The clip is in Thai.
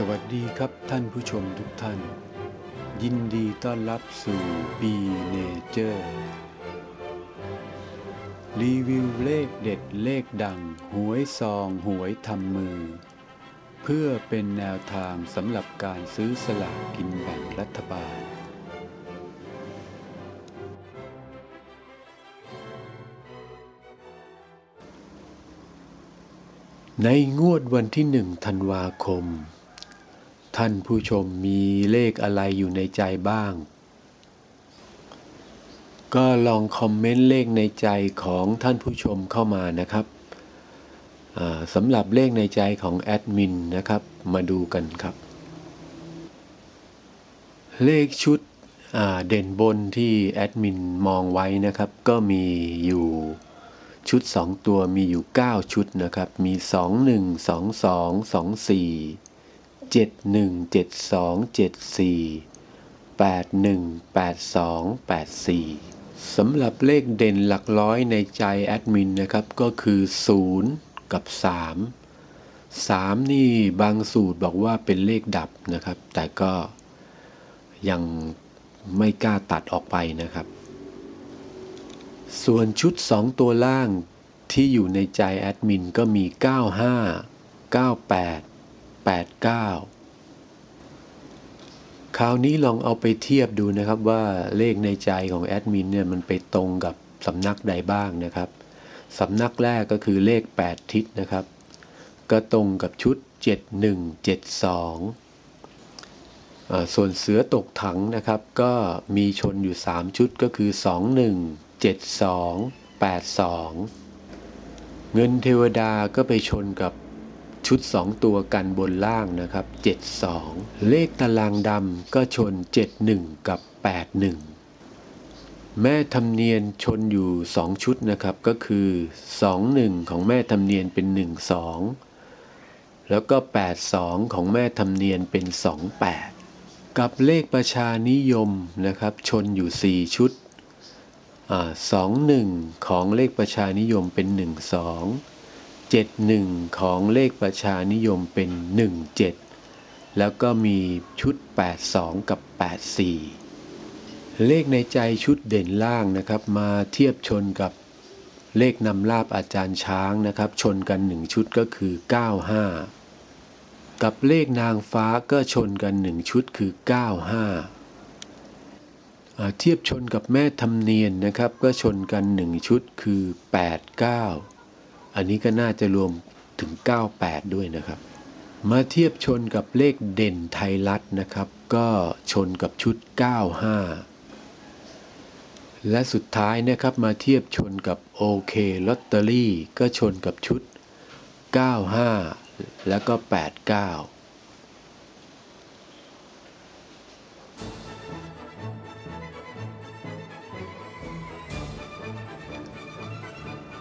สวัสดีครับท่านผู้ชมทุกท่าน ยินดีต้อนรับสู่ B Nature รีวิวเลขเด็ดเลขดัง หวยซองหวยทำมือ เพื่อเป็นแนวทางสำหรับการซื้อสลากกินแบ่งรัฐบาล ในงวดวันที่หนึ่งธันวาคม ท่านผู้ชมมีเลขอะไรอยู่ในใจบ้าง ก็ลองคอมเมนต์เลขในใจของท่านผู้ชมเข้ามานะครับสำหรับเลขในใจของแอดมินนะครับ มาดูกันครับ เลขชุดเด่นบนที่แอดมินมองไว้นะครับ ก็มีอยู่ชุด 2 ตัวมีอยู่ 9 ชุดนะครับ มี 2 1 2 2 2 4 7 1 7 2 7 4 8 1 8 2 8 4สำหรับเลขเด่นหลักร้อยในใจแอดมินนะครับก็คือ0กับ3 3นี่บางสูตรบอกว่าเป็นเลขดับนะครับ แต่ก็ยังไม่กล้าตัดออกไปนะครับ ส่วนชุด 2 ตัวล่างที่อยู่ในใจแอดมินก็มี 95 98 89 คราวนี้ลองเอาไปเทียบดูนะครับว่าเลขในใจของแอดมินเนี่ยมันไปตรงกับสำนักใดบ้างนะครับสำนักแรกก็คือเลข 8 ทิศนะครับ ก็ตรงกับชุด 7172อ่าส่วนเสือตกถังนะครับ ก็มีชนอยู่ 3 ชุดก็คือ 21 72 82 เงินเทวดาก็ไปชนกับ ชุด 2 ตัวกันบนล่างนะครับ 72 เลขตารางดำก็ชน 71 กับ 81 แม่ธรรมเนียนชนอยู่ 2 ชุดนะครับ ก็คือ 21 ของแม่ธรรมเนียนเป็น 12 แล้วก็ 82 ของแม่ธรรมเนียนเป็น 28 กับเลขประชานิยมนะครับ ชนอยู่ 4 ชุดสองหนึ่งของเลขประชานิยมเป็นห นึ่งสองเจ็ดหนึ่งของเลขประชานิยมเป็นหนึ่งเจ็ดแล้วก็มีชุดแปดสองกับแปดสี่เลขในใจชุดเด่นล่างนะครับ มาเทียบชนกับเลขนำลาบอาจารย์ช้างนะครับ ชนกันหนึ่งชุดก็คือ 95 กับเลขนางฟ้าก็ชนกันหนึ่งชุดคือ 95อ่าเทียบชนกับแม่ธรรมเนียนนะครับ ก็ชนกัน 1 ชุดคือ 8 9 อันนี้ก็น่าจะรวมถึง 98 ด้วยนะครับ มาเทียบชนกับเลขเด่นไทยรัฐนะครับ ก็ชนกับชุด 95 และสุดท้ายนะครับมาเทียบชนกับโอเคลอตเตอรี่ก็ชนกับชุด 95 แล้วก็ 89